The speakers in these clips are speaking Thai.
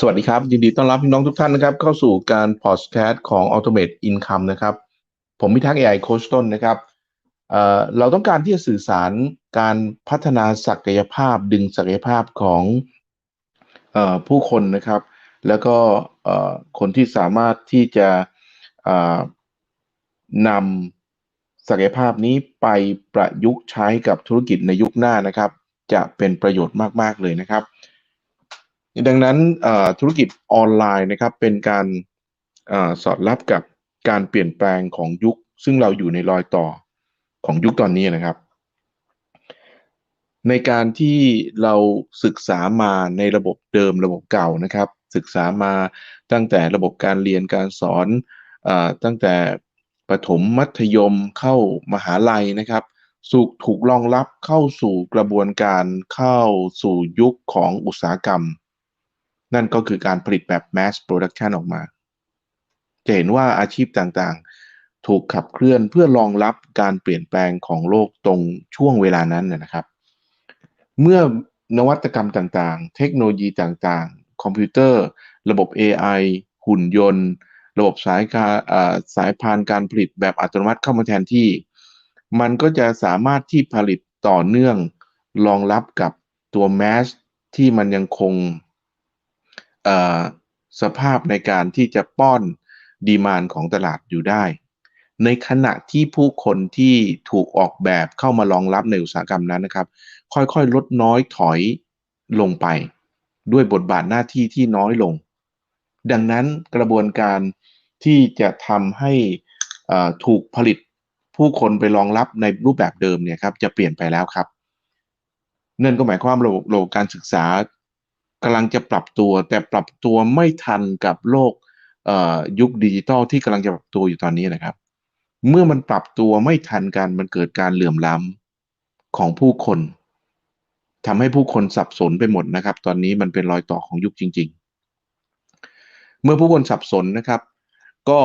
สวัสดีครับ ยินดีต้อนรับพี่น้องทุกท่านนะครับ เข้าสู่การพอดแคสต์ของ Automate Income นะครับ ผมพิทักษ์ AI โคชต้นนะครับเเราต้องการที่จะสื่อสารการพัฒนาศักยภาพดึงศักยภาพของอผู้คนนะครับ แล้วก็คนที่สามารถที่จะนำศักยภาพนี้ไปประยุกต์ใช้กับธุรกิจในยุคหน้านะครับ จะเป็นประโยชน์มาก ๆ เลยนะครับ ดังนั้นธุรกิจออนไลน์นะครับเป็นการอสอดรับกับการเปลี่ยนแปลงของยุค ซึ่งเราอยู่ในรอยต่อของยุคตอนนี้นะครับ ในการที่เราศึกษามาในระบบเดิมระบบเก่านะครับ ศึกษามาตั้งแต่ระบบการเรียนการสอนอตั้งแต่ประถมมัธยมเข้ามหาลัยนะครับสุกถูกรองรับเข้าสู่กระบวนการเข้าสู่ยุคของอุตสาหกรรม นั่นก็คือการผลิตแบบ mass production ออกมา จะเห็นว่าอาชีพต่างๆ ถูกขับเคลื่อนเพื่อรองรับการเปลี่ยนแปลงของโลกตรงช่วงเวลานั้นนะครับ เมื่อนวัตกรรมต่างๆ เทคโนโลยีต่างๆ คอมพิวเตอร์ ระบบ AI หุ่นยนต์ ระบบสายการสายพานการผลิตแบบอัตโนมัติเข้ามาแทนที่ มันก็จะสามารถที่ผลิตต่อเนื่องรองรับกับตัวแมสที่มันยังคง สภาพในการที่จะป้อนดีมานของตลาดอยู่ได้ ในขณะที่ผู้คนที่ถูกออกแบบเข้ามารองรับในอุตสาหกรรมนั้นนะครับ ค่อยๆ ลดน้อยถอยลงไป ด้วยบทบาทหน้าที่ที่น้อยลง ดังนั้นกระบวนการที่จะทำให้ถูกผลิตผู้คนไปรองรับในรูปแบบเดิมเนี่ยครับจะเปลี่ยนไปแล้วครับ นั่นก็หมายความระบบระบบการศึกษา กำลังจะปรับตัว แต่ปรับตัวไม่ทันกับโลกยุคดิจิตอลที่กำลังจะปรับตัวอยู่ตอนนี้นะครับ เมื่อมันปรับตัวไม่ทันกันมันเกิดการเหลื่อมล้ำของผู้คนทำให้ผู้คนสับสนไปหมดนะครับ ตอนนี้มันเป็นรอยต่อของยุคจริง ๆ เมื่อผู้คนสับสนนะครับ ก็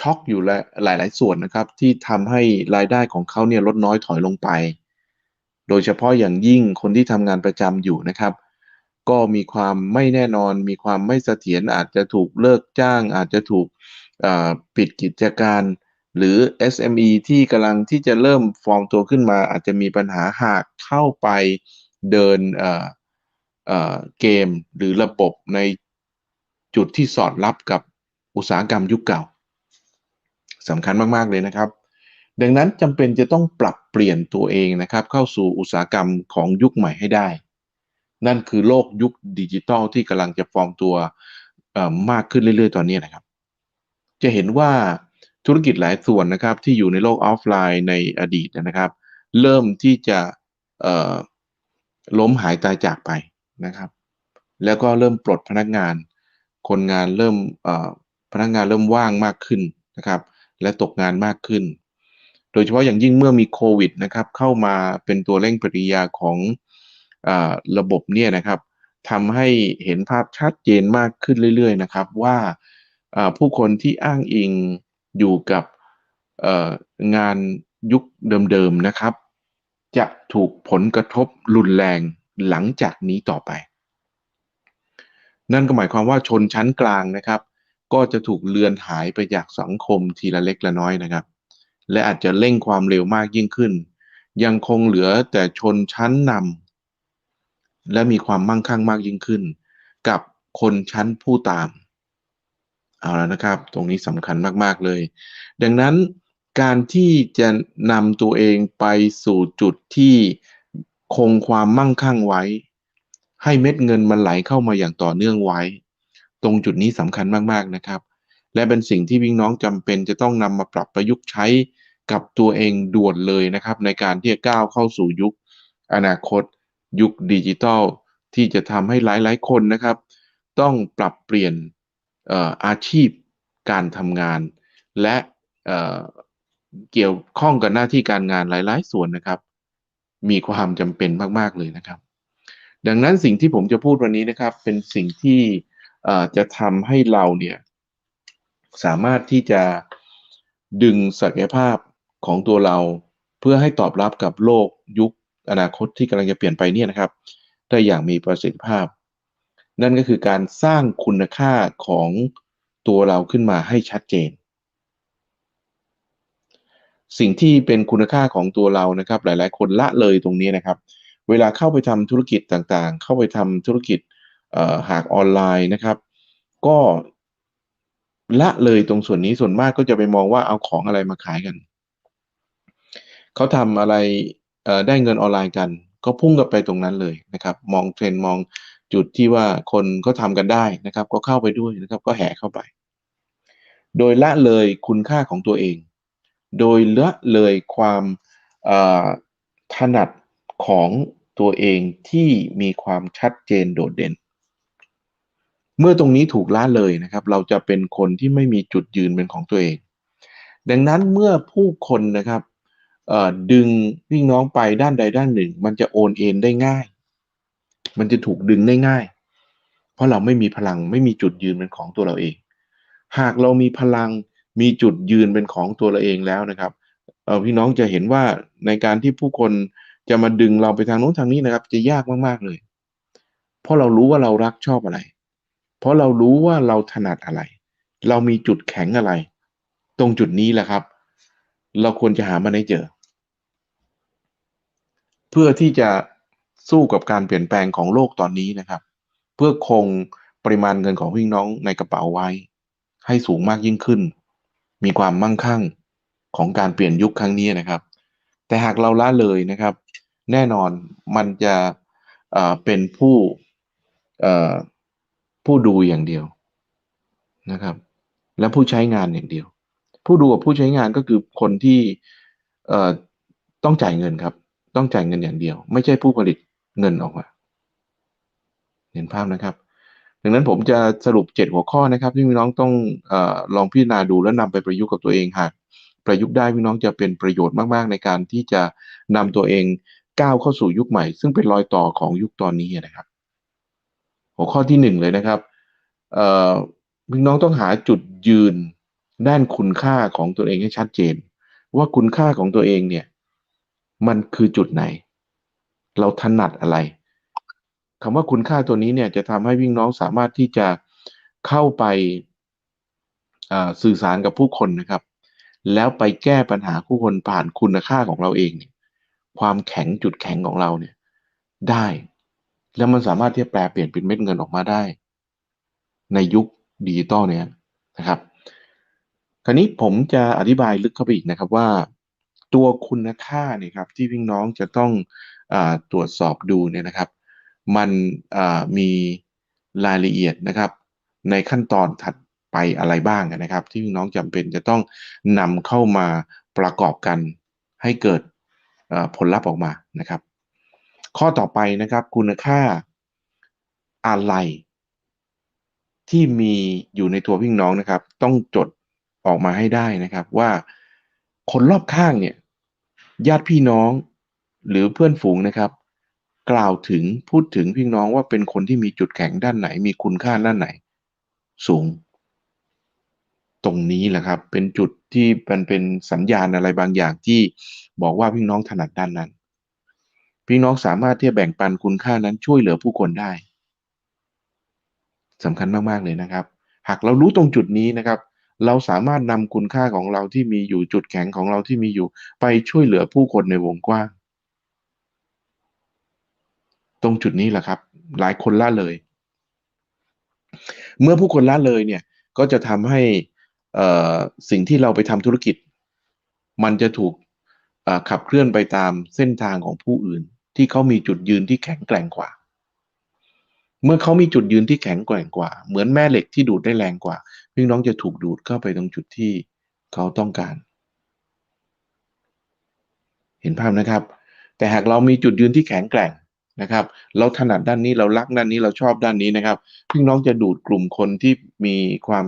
ช็อกอยู่หลาย ๆ ส่วนนะครับ ที่ทำให้รายได้ของเขาเนี่ยลดน้อยถอยลงไป โดยเฉพาะอย่างยิ่งคนที่ทำงานประจำอยู่นะครับ ก็มีความไม่แน่นอน มีความไม่เสถียรอาจจะถูกเลิกจ้าง อาจจะถูกปิดกิจการ หรือ SME ที่กำลังที่จะเริ่มฟอร์มตัวขึ้นมา อาจจะมีปัญหาหากเข้าไปเดินเกมหรือระบบในจุดที่สอดรับกับอุตสาหกรรมยุคเก่าสำคัญมากๆเลยนะครับ ดังนั้นจำเป็นจะต้องปรับเปลี่ยนตัวเองนะครับ เข้าสู่อุตสาหกรรมของยุคใหม่ให้ได้ นั่นคือโลกยุคดิจิตอลที่กำลังจะฟอร์มตัวมากขึ้นเรื่อยๆ ตอนนี้นะครับ จะเห็นว่าธุรกิจหลายส่วนนะครับที่อยู่ในโลกออฟไลน์ในอดีตนะครับ เริ่มที่จะล้มหายตายจากไปนะครับ แล้วก็เริ่มปลดพนักงาน คนงานเริ่มพนักงานเริ่มว่างมากขึ้นนะครับ และตกงานมากขึ้น โดยเฉพาะอย่างยิ่งเมื่อมีโควิดนะครับเข้ามาเป็นตัวเร่งปฏิยาของ ระบบเนี่ยนะครับทำให้เห็นภาพชัดเจนมากขึ้นเรื่อยๆนะครับว่าผู้คนที่อ้างอิงอยู่กับงานยุคเดิมๆนะครับ จะถูกผลกระทบรุนแรงหลังจากนี้ต่อไป นั่นก็หมายความว่าชนชั้นกลางนะครับ ก็จะถูกเลือนหายไปจากสังคมทีละเล็กละน้อยนะครับ และอาจจะเร่งความเร็วมากยิ่งขึ้น ยังคงเหลือแต่ชนชั้นนำ และมีความมั่งคั่งมากยิ่งขึ้น กับคนชั้นผู้ตาม เอาแล้วนะครับ ตรงนี้สำคัญมากๆเลย ดังนั้นการที่จะนำตัวเองไปสู่จุดที่คงความมั่งคั่งไว้ ให้เม็ดเงินมันไหลเข้ามาอย่างต่อเนื่องไว้ ตรงจุดนี้สำคัญมากๆนะครับ และเป็นสิ่งที่พี่น้องจำเป็นจะต้องนำมาปรับประยุกต์ใช้กับตัวเองด่วนเลยนะครับ ในการที่จะก้าวเข้าสู่ยุคอนาคต ยุคดิจิทัลที่จะทำให้หลาย ๆ คนนะครับ ต้องปรับเปลี่ยนอาชีพการทำงาน และเเกี่ยวข้องกับหน้าที่การงานหลาย ๆ ส่วนนะครับ มีความจำเป็นมาก ๆ เลยนะครับ ดังนั้นสิ่งที่ผมจะพูดวันนี้นะครับ เป็นสิ่งที่จะทำให้เราเนี่ยสามารถที่จะดึงศักยภาพของตัวเรา เพื่อให้ตอบรับกับโลกยุค อนาคตที่กำลังจะเปลี่ยนไปเนี่ยนะครับ ได้อย่างมีประสิทธิภาพ นั่นก็คือการสร้างคุณค่าของตัวเราขึ้นมาให้ชัดเจน สิ่งที่เป็นคุณค่าของตัวเรานะครับ หลาย ๆ คนละเลยตรงนี้นะครับ เวลาเข้าไปทำธุรกิจต่างๆ เข้าไปทำธุรกิจหากออนไลน์นะครับ ก็ละเลยตรงส่วนนี้ส่วนมากก็จะไปมองว่าเอาของอะไรมาขายกัน เขาทำอะไร ได้เงินออนไลน์กัน ก็พุ่งกันไปตรงนั้นเลยนะครับ มองเทรนมองจุดที่ว่าคนเขาทำกันได้นะครับ ก็เข้าไปด้วยนะครับ ก็แห่เข้าไป โดยละเลยคุณค่าของตัวเอง โดยละเลยความถนัดของตัวเองที่มีความชัดเจนโดดเด่น เมื่อตรงนี้ถูกละเลยนะครับ เราจะเป็นคนที่ไม่มีจุดยืนเป็นของตัวเอง ดังนั้นเมื่อผู้คนนะครับ ดึงพี่น้องไปด้านใดด้านหนึ่ง มันจะโอนเอ็นได้ง่าย มันจะถูกดึงได้ง่าย เพราะเราไม่มีพลังไม่มีจุดยืนเป็นของตัวเราเอง หากเรามีพลังมีจุดยืนเป็นของตัวเราเองแล้วนะครับพี่น้องจะเห็นว่าในการที่ผู้คนจะมาดึงเราไปทางโน้นทางนี้นะครับ จะยากมากๆเลย เพราะเรารู้ว่าเรารักชอบอะไร เพราะเรารู้ว่าเราถนัดอะไร เรามีจุดแข็งอะไร ตรงจุดนี้แหละครับ เราควรจะหามันให้เจอ พื่อที่จะสู้กับการเปลี่ยนแปลงของโลกตอนนี้นะครับ เพื่อคงปริมาณเงินของพี่น้องในกระเป๋าไว้ ให้สูงมากยิ่งขึ้น มีความมั่งคั่งของการเปลี่ยนยุคครั้งนี้นะครับ แต่หากเราละเลยนะครับ แน่นอนมันจะเป็นผู้ผู้ดูอย่างเดียวนะครับ และผู้ใช้งานอย่างเดียว ผู้ดูกับผู้ใช้งานก็คือคนที่ต้องจ่ายเงินครับ ต้องจ่ายเงินอย่างเดียว ไม่ใช่ผู้ผลิตเงินออกมา เห็นภาพนะครับ ดังนั้นผมจะสรุป 7 หัวข้อนะครับ ที่พี่น้องต้องอลองพิจารณาดูและนำไปประยุกต์กับตัวเองหากประยุกต์ได้พี่น้องจะเป็นประโยชน์มาก ๆ ในการที่จะนำตัวเองก้าวเข้าสู่ยุคใหม่ ซึ่งเป็นรอยต่อของยุคตอนนี้นะครับ หัวข้อที่หนึ่งเลยนะครับพี่น้องต้องหาจุดยืนด้านคุณค่าของตัวเองให้ชัดเจน ว่าคุณค่าของตัวเองเนี่ย มันคือจุดไหน เราถนัดอะไรคำว่าคุณค่าตัวนี้เนี่ยจะทำให้พี่งน้องสามารถที่จะเข้าไปสื่อสารกับผู้คนนะครับ แล้วไปแก้ปัญหาผู้คนผ่านคุณค่าของเราเองเนี่ย ความแข็งจุดแข็งของเราเนี่ย ได้ แล้วมันสามารถที่จะแปลเปลี่ยนเป็นเม็ดเงินออกมาได้ ในยุคดิจิตอลเนี่ยนะครับ คราวนี้ผมจะอธิบายลึกเข้าไปอีกนะครับว่า ตัวคุณค่าเนี่ยครับที่พี่น้องจะต้องอตรวจสอบดูเนี่ยนะครับ มันมีรายละเอียดนะครับ ในขั้นตอนถัดไปอะไรบ้างนะครับ ที่พี่น้องจำเป็นจะต้องนำเข้ามาประกอบกันให้เกิดผลลัพธ์ออกมานะครับ ข้อต่อไปนะครับคุณค่าอะไร ที่มีอยู่ในตัวพี่น้องนะครับ ต้องจดออกมาให้ได้นะครับว่า คนรอบข้างเนี่ย ญาติพี่น้องหรือเพื่อนฝูงนะครับ กล่าวถึงพูดถึงพี่น้องว่าเป็นคนที่มีจุดแข็งด้านไหน มีคุณค่าด้านไหน สูง ตรงนี้แหละครับ เป็นจุดที่มันเป็นสัญญาณอะไรบางอย่างที่บอกว่าพี่น้องถนัดด้านนั้น พี่น้องสามารถที่จะแบ่งปันคุณค่านั้นช่วยเหลือผู้คนได้สำคัญมาก ๆ เลยนะครับ หากเรารู้ตรงจุดนี้นะครับ เราสามารถนำคุณค่าของเราที่มีอยู่จุดแข็งของเราที่มีอยู่ ไปช่วยเหลือผู้คนในวงกว้าง ตรงจุดนี้แหละครับ หลายคนละเลย เมื่อผู้คนละเลยเนี่ยก็จะทำให้สิ่งที่เราไปทำธุรกิจ มันจะถูกขับเคลื่อนไปตามเส้นทางของผู้อื่น ที่เขามีจุดยืนที่แข็งแกร่งกว่า เมื่อเขามีจุดยืนที่แข็งแกร่งกว่า เหมือนแม่เหล็กที่ดูดได้แรงกว่า พี่น้องจะถูกดูดเข้าไปตรงจุดที่เขาต้องการ เห็นภาพนะครับ แต่หากเรามีจุดยืนที่แข็งแกร่งนะครับ เราถนัดด้านนี้เรารักด้านนี้เราชอบด้านนี้นะครับ พี่น้องจะดูดกลุ่มคนที่มีความ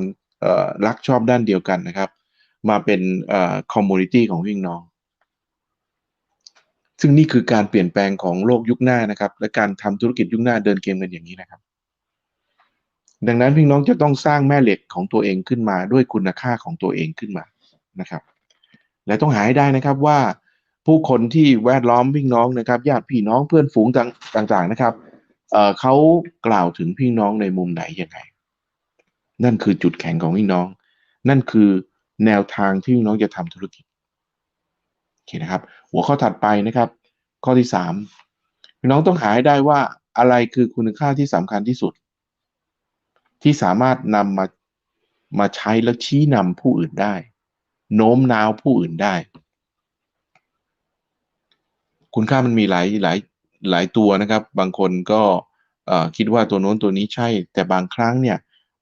รักชอบด้านเดียวกันนะครับ มาเป็นคอมมูนิตี้ของพี่น้องซึ่งนี่คือการเปลี่ยนแปลงของโลกยุคหน้านะครับ และการทำธุรกิจยุคหน้าเดินเกมกันอย่างนี้นะครับ ดังนั้นพี่น้องจะต้องสร้างแม่เหล็กของตัวเองขึ้นมาด้วยคุณค่าของตัวเองขึ้นมานะครับ และต้องหาให้ได้นะครับว่าผู้คนที่แวดล้อมพี่น้องนะครับญาติพี่น้องเพื่อนฝูงต่างๆนะครับเเขากล่าวถึงพี่น้องในมุมไหนยังไง นั่นคือจุดแข็งของพี่น้อง นั่นคือแนวทางที่พี่น้องจะทำธุรกิจโอเคนะครับ หัวข้อถัดไปนะครับ ข้อที่สามพี่น้องต้องหาให้ได้ว่าอะไรคือคุณค่าที่สำคัญที่สุด ที่สามารถนำมามาใช้แล้วชี้นำผู้อื่นได้ โน้มน้าวผู้อื่นได้ คุณค่ามันมีหลายหลายหลายตัวนะครับ บางคนก็คิดว่าตัวโน้นตัวนี้ใช่ แต่บางครั้งเนี่ย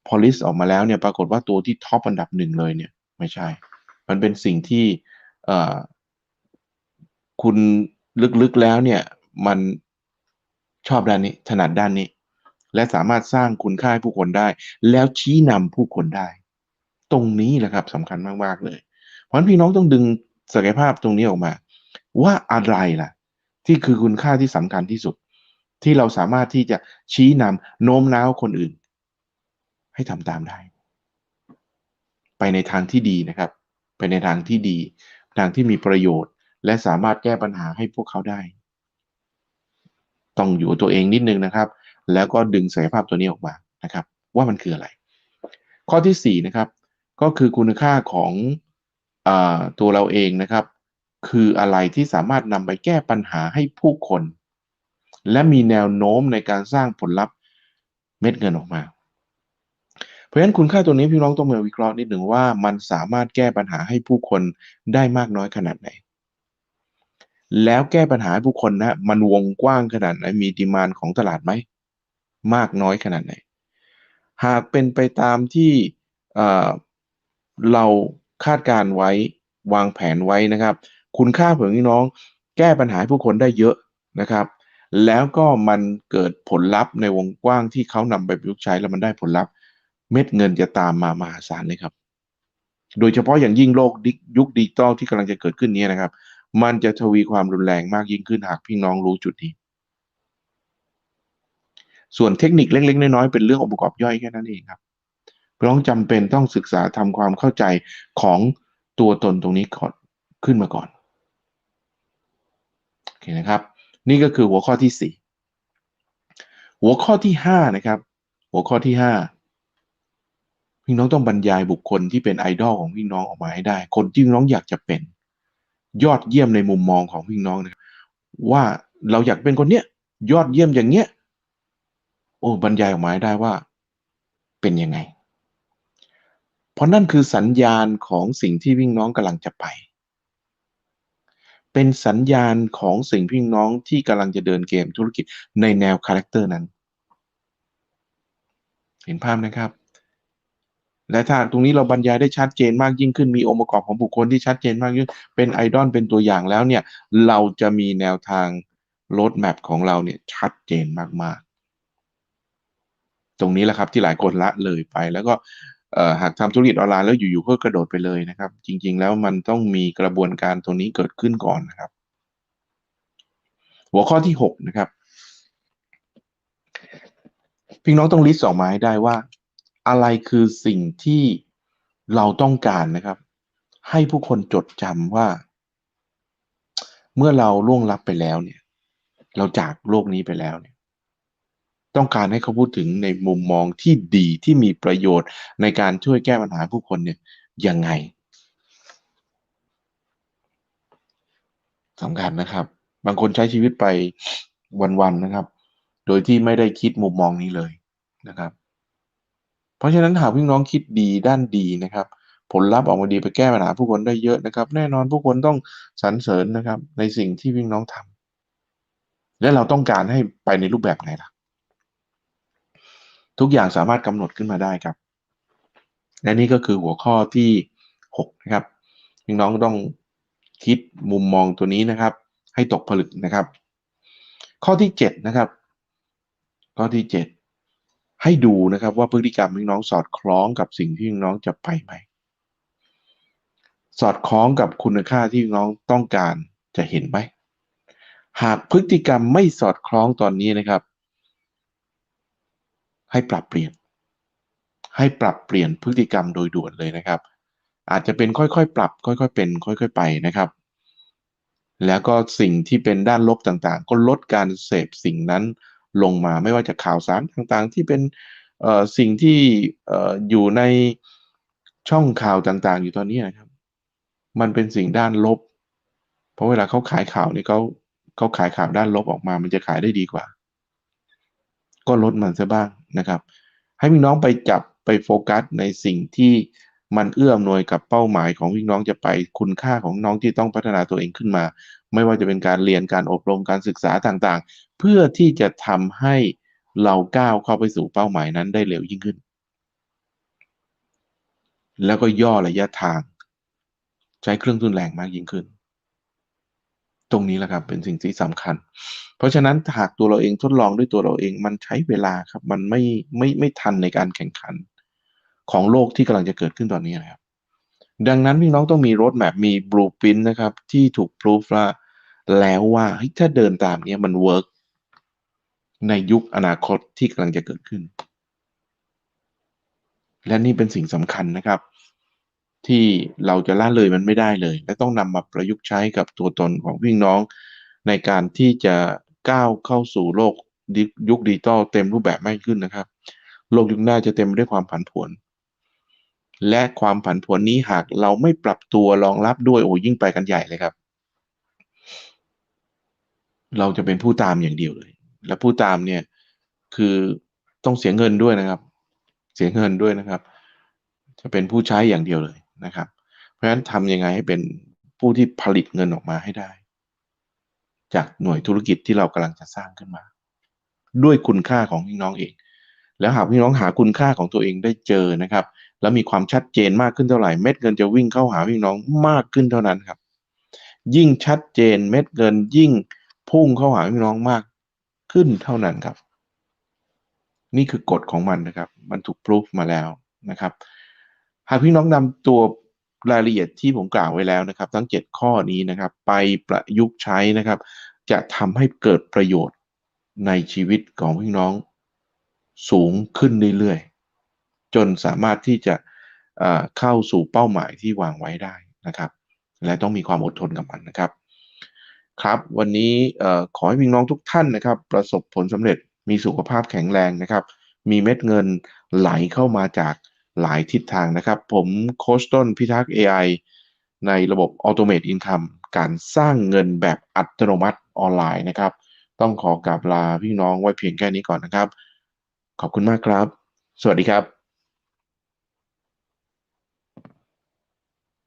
พอลิสออกมาแล้วเนี่ยปรากฏว่าตัวที่ท็อปอันดับหนึ่งเลยเนี่ยไม่ใช่ มันเป็นสิ่งที่คุณลึกๆแล้วเนี่ยมันชอบด้านนี้ถนัดด้านนี้ และสามารถสร้างคุณค่าให้ผู้คนได้ แล้วชี้นำผู้คนได้ ตรงนี้แหละครับสำคัญมากๆเลย เพราะฉะนั้นพี่น้องต้องดึงศักยภาพตรงนี้ออกมา ว่าอะไรล่ะ ที่คือคุณค่าที่สำคัญที่สุด ที่เราสามารถที่จะชี้นำโน้มน้าวคนอื่น ให้ทำตามได้ ไปในทางที่ดีนะครับ ไปในทางที่ดี ทางที่มีประโยชน์ และสามารถแก้ปัญหาให้พวกเขาได้ ต้องอยู่ตัวเองนิดนึงนะครับ แล้วก็ดึงศักยภาพตัวนี้ออกมานะครับ ว่ามันคืออะไร ข้อที่สี่นะครับก็คือคุณค่าของอตัวเราเองนะครับ คืออะไรที่สามารถนำไปแก้ปัญหาให้ผู้คน และมีแนวโน้มในการสร้างผลลัพธ์เม็ดเงินออกมา เพราะฉะนั้นคุณค่าตัวนี้พี่น้องต้องมาวิเคราะห์นิดหนึ่งว่ามันสามารถแก้ปัญหาให้ผู้คนได้มากน้อยขนาดไหน แล้วแก้ปัญหาให้ผู้คนนะมันวงกว้างขนาดไหนมีดีมานของตลาดไหม มากน้อยขนาดไหน หากเป็นไปตามที่เราคาดการไว้วางแผนไว้นะครับ คุณค่าขอพี่น้อง แก้ปัญหาให้ผู้คนได้เยอะนะครับ แล้วก็มันเกิดผลลัพธ์ในวงกว้างที่เขานำไปประยุกต์ใช้แล้วมันได้ผลลัพธ์ เม็ดเงินจะตามมามหาศาลเลยครับ โดยเฉพาะอย่างยิ่งโลกยุคดิจิตอลที่กำลังจะเกิดขึ้นนี้นะครับ มันจะทวีความรุนแรงมากยิ่งขึ้นหากพี่น้องรู้จุดนี้ ส่วนเทคนิคเล็กๆ น้อยๆ เป็นเรื่ององค์ประกอบย่อยแค่นั้นเองครับพี่น้องจำเป็นต้องศึกษาทำความเข้าใจของตัวตนตรงนี้ก่อนขึ้นมาก่อนโอเคนะครับ นี่ก็คือหัวข้อที่สี่หัวข้อที่ห้านะครับ หัวข้อที่ห้าพี่น้องต้องบรรยายบุคคลที่เป็นไอดอลของพี่น้องออกมาให้ได้ คนที่พี่น้องอยากจะเป็น ยอดเยี่ยมในมุมมองของพี่น้องนะว่าเราอยากเป็นคนเนี้ยยอดเยี่ยมอย่างเงี้ย โอ้บรรยายออกมาได้ว่า เป็นยังไง เพราะนั่นคือสัญญาณของสิ่งที่พี่งน้องกำลังจะไป เป็นสัญญาณของสิ่งพี่น้องที่กำลังจะเดินเกมธุรกิจในแนวคาแรคเตอร์นั้น เห็นภาพนะครับ และถ้าตรงนี้เราบรรยายได้ชัดเจนมากยิ่งขึ้นมีองค์ประกอบของบุคคลที่ชัดเจนมากยิ่งเป็นไอดอลเป็นตัวอย่างแล้วเนี่ย เราจะมีแนวทางรถแมพของเราเนี่ยชัดเจนมากๆ ตรงนี้แหละครับที่หลายคนละเลยไป แล้วก็หากทำธุรกิจออนไลน์แล้วอยู่ๆก็กระโดดไปเลยนะครับ จริง ๆ แล้วมันต้องมีกระบวนการตรงนี้เกิดขึ้นก่อนนะครับ หัวข้อที่หกนะครับพี่น้องต้องลิสต์ออกมาให้ได้ว่า อะไรคือสิ่งที่เราต้องการนะครับ ให้ผู้คนจดจำว่า เมื่อเราล่วงลับไปแล้วเนี่ย เราจากโลกนี้ไปแล้วเนี่ย ต้องการให้เขาพูดถึงในมุมมองที่ดีที่มีประโยชน์ในการช่วยแก้ปัญหาผู้คนเนี่ยยังไงสำคัญนะครับ บางคนใช้ชีวิตไปวันๆนะครับ โดยที่ไม่ได้คิดมุมมองนี้เลยนะครับ เพราะฉะนั้นหากพี่น้องคิดดีด้านดีนะครับ ผลลัพธ์ออกมาดีไปแก้ปัญหาผู้คนได้เยอะนะครับ แน่นอนผู้คนต้องสรรเสริญนะครับ ในสิ่งที่พี่น้องทำและเราต้องการให้ไปในรูปแบบไหนล่ะ ทุกอย่างสามารถกำหนดขึ้นมาได้ครับ และนี่ก็คือหัวข้อที่หกนะครับพี่น้องต้องคิดมุมมองตัวนี้นะครับ ให้ตกผลึกนะครับ ข้อที่เจ็ดนะครับ ข้อที่เจ็ดให้ดูนะครับว่าพฤติกรรมพี่น้องสอดคล้องกับสิ่งที่พี่น้องจะไปไหม สอดคล้องกับคุณค่าที่พี่น้องต้องการจะเห็นไหมหากพฤติกรรมไม่สอดคล้องตอนนี้นะครับ ให้ปรับเปลี่ยน ให้ปรับเปลี่ยนพฤติกรรมโดยด่วนเลยนะครับ อาจจะเป็นค่อยๆ ปรับ ค่อยๆ เป็น ค่อย ๆ ไปนะครับ แล้วก็สิ่งที่เป็นด้านลบต่างๆ ก็ลดการเสพสิ่งนั้นลงมาไม่ว่าจะข่าวสารต่างๆ ที่เป็นสิ่งที่เอ่ออยู่ในช่องข่าวต่างๆ อยู่ตอนนี้นะครับ มันเป็นสิ่งด้านลบ เพราะเวลาเขาขายข่าวนี่เขาเขาขายข่าวด้านลบออกมา มันจะขายได้ดีกว่า ก็ลดมันซะบ้าง นะครับ ให้พี่น้องไปจับไปโฟกัสในสิ่งที่มันเอื้ออำนวยกับเป้าหมายของพี่น้องจะไปคุณค่าของน้องที่ต้องพัฒนาตัวเองขึ้นมา ไม่ว่าจะเป็นการเรียนการอบรมการศึกษาต่างๆ เพื่อที่จะทำให้เราก้าวเข้าไปสู่เป้าหมายนั้นได้เร็วยิ่งขึ้น แล้วก็ย่อระยะทาง ใช้เครื่องทุนแรงมากยิ่งขึ้น ตรงนี้แหละครับเป็นสิ่งที่สำคัญ เพราะฉะนั้นหากตัวเราเองทดลองด้วยตัวเราเองมันใช้เวลาครับ มันไม่ไม่ไม่ทันในการแข่งขันของโลกที่กำลังจะเกิดขึ้นตอนนี้นะครับ ดังนั้นพี่น้องต้องมีรถแมพมีบลูพินนะครับ ที่ถูกพิสูจว่าแล้วว่าถ้าเดินตามนี้มันเวิร์กในยุคอนาคตที่กำลังจะเกิดขึ้น และนี่เป็นสิ่งสำคัญนะครับ ที่เราจะละเลยมันไม่ได้เลย และต้องนำมาประยุกต์ใช้กับตัวตนของพี่น้อง ในการที่จะก้าวเข้าสู่โลกยุคดิจิตอลเต็มรูปแบบมากขึ้นนะครับ โลกยุคหน้าจะเต็มไปด้วยความผันผวน และความผันผวนนี้หากเราไม่ปรับตัวรองรับด้วยโอ้ยิ่งไปกันใหญ่เลยครับ เราจะเป็นผู้ตามอย่างเดียวเลย และผู้ตามเนี่ยคือต้องเสียเงินด้วยนะครับ เสียเงินด้วยนะครับ จะเป็นผู้ใช้อย่างเดียวเลย นะครับ เพราะฉะนั้นทำยังไงให้เป็นผู้ที่ผลิตเงินออกมาให้ได้ จากหน่วยธุรกิจที่เรากำลังจะสร้างขึ้นมา ด้วยคุณค่าของพี่น้องเอง แล้วหากพี่น้องหาคุณค่าของตัวเองได้เจอนะครับ แล้วมีความชัดเจนมากขึ้นเท่าไหร่เม็ดเงินจะวิ่งเข้าหาพี่น้องมากขึ้นเท่านั้นครับ ยิ่งชัดเจนเม็ดเงินยิ่งพุ่งเข้าหาพี่น้องมากขึ้นเท่านั้นครับ นี่คือกฎของมันนะครับ มันถูกพิสูจมาแล้วนะครับ หากพี่น้องนำตัวรายละเอียดที่ผมกล่าวไว้แล้วนะครับ ทั้ง 7 ข้อนี้นะครับ ไปประยุกต์ใช้นะครับ จะทำให้เกิดประโยชน์ในชีวิตของพี่น้องสูงขึ้นเรื่อยๆ จนสามารถที่จะเข้าสู่เป้าหมายที่วางไว้ได้นะครับ และต้องมีความอดทนกับมันนะครับ ครับวันนี้ขอให้พี่น้องทุกท่านนะครับ ประสบผลสำเร็จมีสุขภาพแข็งแรงนะครับ มีเม็ดเงินไหลเข้ามาจาก หลายทิศทางนะครับ ผมโคชต้นพิทักษ์ AI ในระบบ Automate Income การสร้างเงินแบบอัตโนมัติออนไลน์นะครับ ต้องขอกราบลาพี่น้องไว้เพียงแค่นี้ก่อนนะครับ ขอบคุณมากครับ สวัสดีครับ